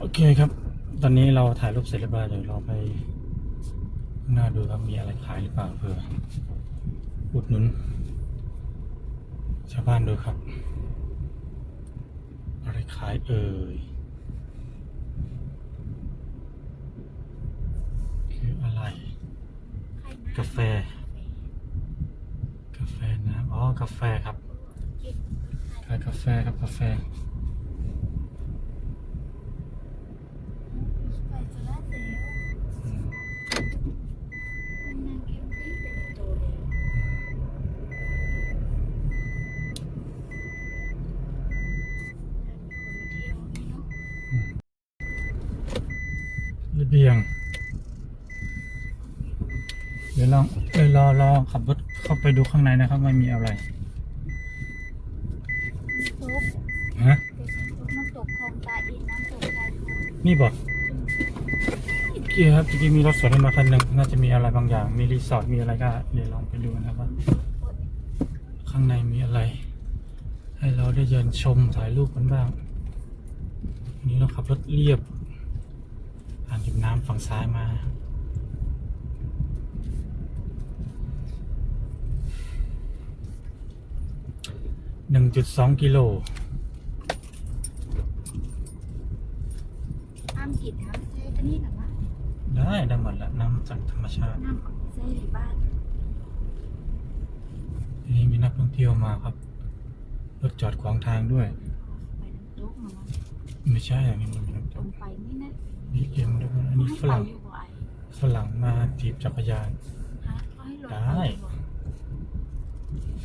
โอเคครับ ตอนนี้เราถ่ายรูปเสร็จเรียบร้อยเดี๋ยวเราไปข้างหน้าดูครับมีอะไรขายหรือเปล่าเผื่ออุดหนุนชาวบ้านดูครับ อะไรขายเอ่ยคืออะไร กาแฟ กาแฟน้ำอ๋อกาแฟครับขายกาแฟครับกาแฟ ไปโซล่าเซลล์ อืม มันนั่งแคมปิ้งเป็นโตเลยถ้ามีคนมาเที่ยวนี่เนาะ อืมระ เบียง เดี๋ยวลองเดี๋ยวรอรอขับรถเข้าไปดูข้างในนะครับว่ามีอะไรน้ำตกฮะเป็นน้ำตกคลองตาอินน้ำตกชายทองนี่บอกโอเคครับจริงๆมีรถสวนมาคันหนึ่งน่าจะมีอะไรบางอย่าง มีรีสอร์ทมีอะไรก็เดี๋ยวลองไปดูนะครับว่าข้างในมีอะไร ให้เราได้เดินชมถ่ายรูปกันบ้างวันนี้เราขับรถเรียบ อ่างเก็บน้ำฝั่งซ้ายมา หนึ่งจุดสองกิโลน้ำกินน้ำเซ่ก็นี่หรอวะได้ได้หมดแล้วน้ำจากธรรมชาติ น้ำเซ่หรือบ้านทีนี้มีนักท่องเที่ยวมาครับ รถจอดขวางทางด้วยไปน้ำตกมา ไม่ใช่อย่างนี้มันเป็นน้ำตตรกงไปนี่นะบีเอ็มด้วยอันนี้ฝรั่งให้ไปอยู่บ่อยฝรั่งมาถีบจักรยาน ฮะเขาให้รถได้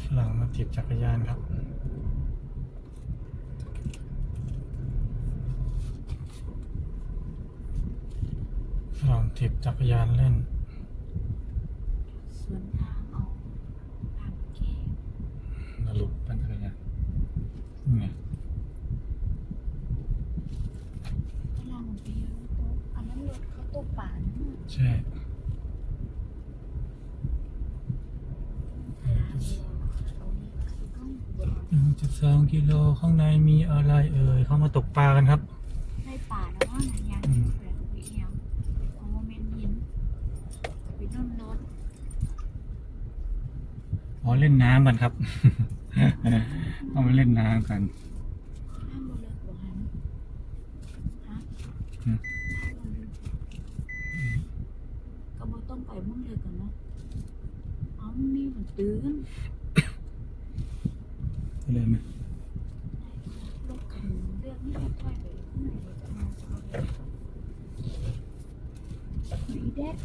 ฝรั่งมาถีบจักรยานครับ ฝรั่งถีบจักรยานเล่น สวนทางออกทางแก้นลุกปั่นจักรยานนี่ไง เวลามันไปอยู่น้ำตกอันนั้นรถ เขาตกป่านะใช่ทางเดียวตรงนี้คือต้องบนหนึ่งจุดสองกิโลข้างในมีอะไรเอ่ยเข้ามาตกปลากันครับในป่าแล้วว่านะยังอืมแบบวิเอียงของโมเมนต์หินไปนั่นรถอ๋อเล่นน้ำกันครับเอาไปเล่นน้ำกันห้ามบนเรือหัวหันฮะ อืม ก็บ่ต้อง ไปมุ่งเรือก่อนเนาะเอานี่มันตื้นไปเลยไหมรถคันเลือกนี่ก็ค่อยไปข้างในเลยจะมาจะมาเลยมีแดด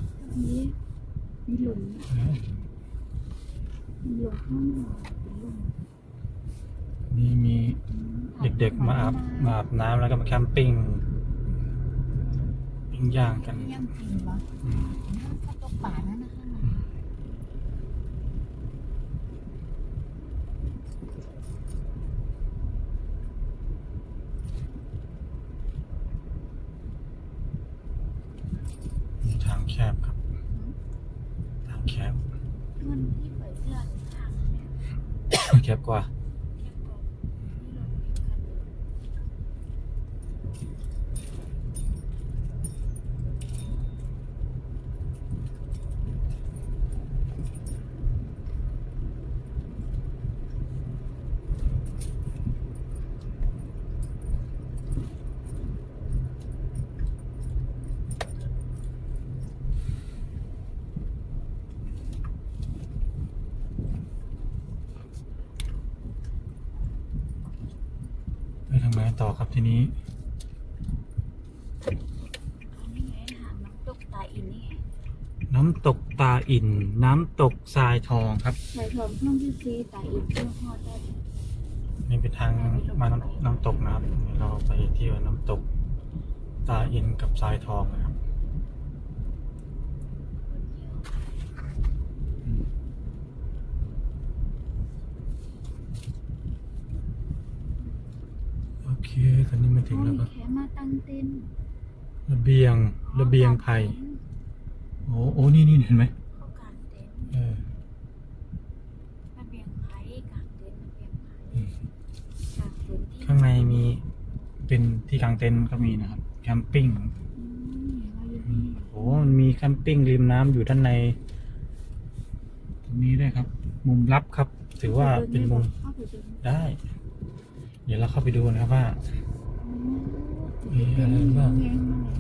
มีมีหลุมเออมีหลุมข้างหน้าเป็นหลุมนี่มีเด็กๆมาอาบมาอาบน้ำแล้วก็มาแคมปิ้งปิ้งย่างกันย่างจริงปะ อืมน้ำก็ตกป่านั่นนะคะนะมีทางแคบครับ ทางแคบเงินที่เปิดเสื้อหรือทางเนี่ย แคบกว่า แค่บอกที่เราเห็นคันเดียว ไปทางไหน ต่อครับทีนี้อันนี้ไงหางน้ำตกตาอินนี่ไงน้ำตกตาอิน น้ำตกทรายทองครับใส่ทองเครื่องที่ซีตาอินเครื่องฮอดได้นี่เป็นทางมาน้ำน้ำตกนะครับเดี๋ยวเราไปเที่ยวน้ำตกตาอินกับทรายทองนะครับ คนเดียว โอเค ตอ นนี้มาถึงแล้วครับแค่มาตั้งเต็นท์ระเบียงระเบียงไผ่โอ้โอ้นี่นี่เห็นไหมเข้ากลางเต็นท์เออระเบียงไผ่กลางเต็นท์ระเบียงไผ่อืมกลางเต็นท์ที่ข้างในมีเป็นที่กางเต็นท์ก็มีนะครับแคมปิ้งอืมเราอยู่อืที่มนี่โอ้มันมีแคมปิ้งริมน้ำอยู่ด้านใน ตรงนี้ด้วยครับ มุมลับครับ ถือว่าเป็นมุมเข้าไปเดินได้ เดี๋ยวเราเข้าไปดูนะครับว่าอืม มีอะไรบ้างแยงมาเลย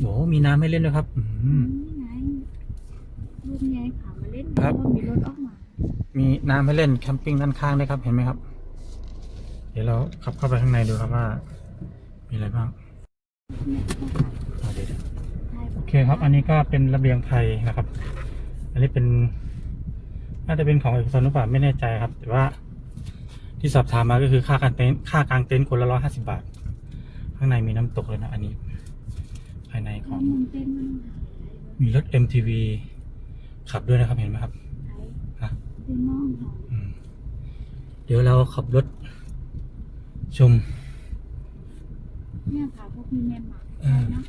โอ้มีน้ำให้เล่นด้วยครับอือืมมนี่ไงลูกยายขามาเล่นครับเพาะว่ามีรถออกมา มีน้ำให้เล่นแคมปิ้งด้านข้างด้วยครับ เห็นไหมครับ เดี๋ยวเราขับเข้าไปข้างในดูครับว่า มีอะไรบ้างเนี่ยเข้าไปอ่าเดี๋ยวใช่โอเคครับ อันนี้ก็เป็นระเบียงไทยนะครับ อันนี้เป็น น่าจะเป็นของเอกชนหรือเปล่าไม่แน่ใจครับ แต่ว่าที่สอบถามมาก็คือค่ากางเต็นท์ค่ากางเต็นท์คนละร้อยห้าสิบาท ข้างในมีน้ำตกเลยนะอันนี้ ภายในขขอองงมันเต้นมันหายมีรถ MTV ขับด้วยนะครับเห็นไหมครับหายฮะเต้นมองหายอืมเดี๋ยวเราขับรถ ชมเนี่ยค่ะพวกมีแม่หมาอ่าเนาะ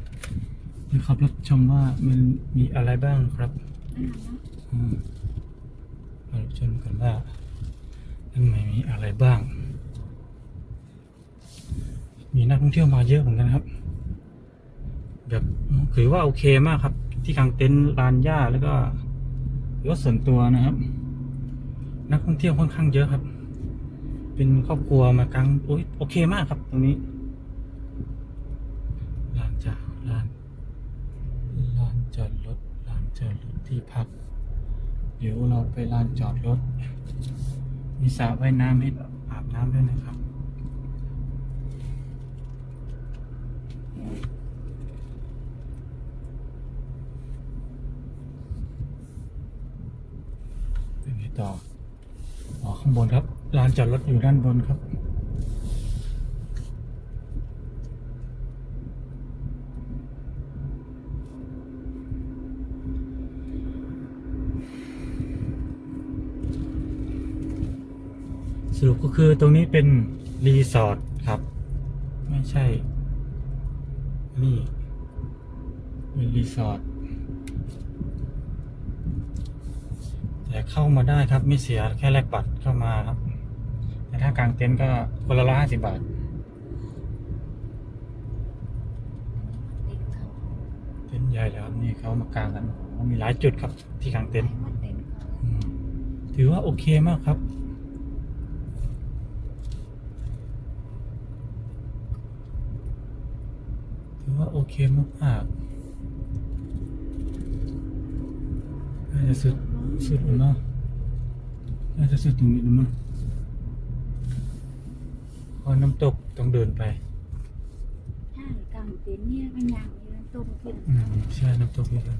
เดี๋ยวขับรถชมว่ามันมีอะไรบ้างครับอาหารเนาะอืมเราชมกันว่าข้างในมีอะไรบ้างมี นักท่องเที่ยวมาเยอะเหมือนกันครับ แบบถือว่าโอเคมากครับ ที่กางเต็นท์ลานหญ้าแล้วก็ถือว่าส่วนตัวนะครับ นักท่องเที่ยวค่อนข้างเยอะครับ เป็นครอบครัวมากางโอ้ยโอเคมากครับ ตรงนี้ลานจอดลานลานจอดรถลานจอดรถที่พัก เดี๋ยวเราไปลานจอดรถมีสระว่ายน้ำให้อาบน้ำด้วยนะครับ เป็นไงต่ออ๋อข้างบนครับลานจอดรถอยู่ด้านบนครับ สรุปก็คือตรงนี้เป็นรีสอร์ทครับ ไม่ใช่ นี่เป็นรีสอร์ท แต่เข้ามาได้ครับไม่เสียแค่แลกบัตรเข้ามาครับแต่ถ้ากางเต็นท์ก็คนละร้อยห้าสิบบาทเด็กเขาเต็นท์ใหญ่แล้วครับนี่เขามากางกันโอ้โหมีหลายจุดครับที่กางเต็นท์มาเต้นเขาอืมถือว่าโอเคมากครับถือว่าโอเคมากมากๆน่าจะสุด สุดแล้วเนาะน่าจะสุดตรงนี้แล้วมั้งพอน้ำตกต้องเดินไปใช่กลางเต็นท์เนี่ยเป็นอย่างนี้นะต้มขึ้นอืมใช่น้ำตกอยู่แล้ว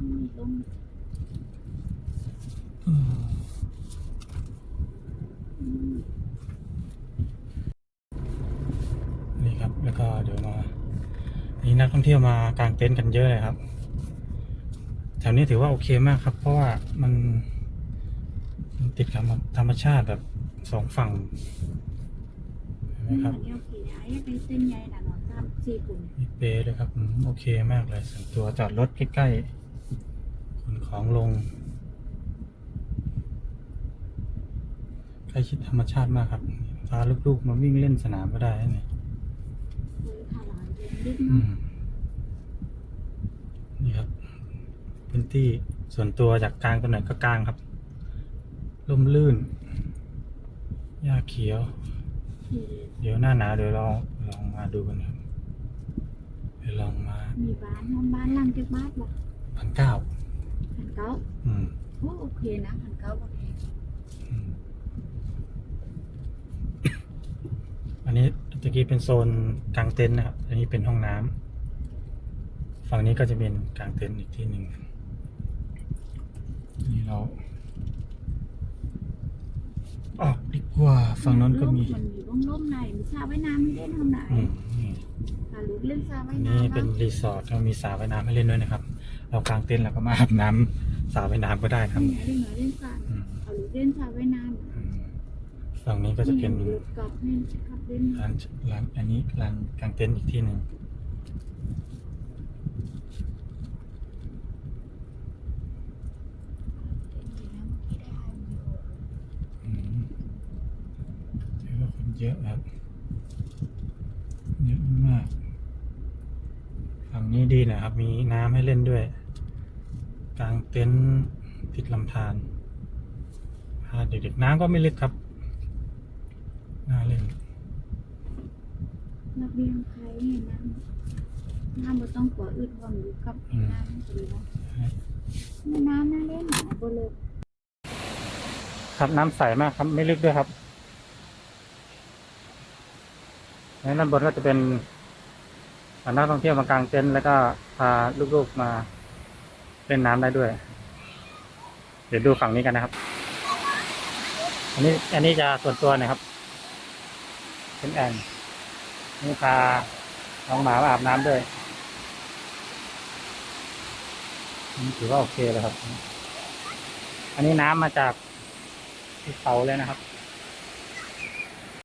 มีต้มอืมอืมนี่ครับแล้วก็เดี๋ยวมา นี่นักท่องเที่ยวมากางเต็นท์กันเยอะเลยครับ แถวนี้ถือว่าโอเคมากครับ เพราะว่ามันมันติดกับธรรมชาติแบบสองฝั่งเห็นไหมครับมันเดียวขี่ได้ยังเป็นเส้นใหญ่น่ะเนาะสามสี่กุ่นเปย์ด้วยครับโอเคมากเลยส่วนตัวจอดรถใกล้ๆขนของลงใกล้ชิดธรรมชาติมากครับพาลูกๆมาวิ่งเล่นสนามก็ได้นะคือขาหลา นเดินดิ้นอืเนาะมนี่ครับ พื้นที่ส่วนตัวจากกลางตัวไหนก็กลางครับร่มลื่นหญ้าเขียวขี่เดี๋ยวหน้าหนาวเดี๋ยวเราลองมาดูกันครับเดี๋ยวลองมา มีบ้านห้องบ้านหลังจากบ้านบ่พันเก้าพันเก้าอืมโอ้โอเคนะพันเก้าโอเคอืมอันนี้ ตะกี้เป็นโซนกลางเต็นท์นะครับ อันนี้เป็นห้องน้ำฝั่งนี้ก็จะเป็นกลางเต็นท์อีกที่หนึ่งนี่เราออกดีกว่าฝั่งนั้นก็มีมันมีร่มๆในมีสระว่ายน้ำไม่เล่นทำไหนอืมนี่พาลูกเล่นสระอัว่านยนี้น้ำเป็นนะรีสอร์ทแล้วมีสระว่ายน้ำให้เล่นด้วยนะครับ เรากางเต็นท์แล้วก็มาอาบน้ำสระว่ายน้ำก็ได้ครับนี่ไงเล่นหน่อยเล่นสระอืมพาลูกเล่นสระว่ายน้ำอืม ฝั่งนี้ก็จะเป็นมีรถกอล์ฟให้ขับเล่นร้านร้านอันนี้ร้านกางเต็นท์อีกที่หนึ่งอืมถือว่าคนเยอะครับเยอะมาก ฝั่งนี้ดีนะครับ มีน้ำให้เล่นด้วย กลางเต็นท์ติดลำธารพาเด็กๆน้ำก็ไม่ลึกครับ น่าเล่นระเบียงใครเนี่ยน้ำน้ำบ่ต้องกลัวอึดว่างอยู่กับไอ้น้ำนี่ก็ดีแล้วแม่น้ำน่าเล่นหนาบ่เลิกครับน้ำใสมากครับไม่ลึกด้วยครับแล้วด้านบนก็จะเป็นนักท่องเที่ยวมากางเต็นท์แล้วก็พาลูกๆมาเล่นน้ำได้ด้วย เดี๋ยวดูฝั่งนี้กันนะครับ อันนี้อันนี้จะส่วนตัวนะครับ เป็นแอนนี่พาน้องหมามาอาบน้ำด้วยนี่ถือว่าโอเคเลยครับ อันนี้น้ำมาจากภูเขาเลยนะครับ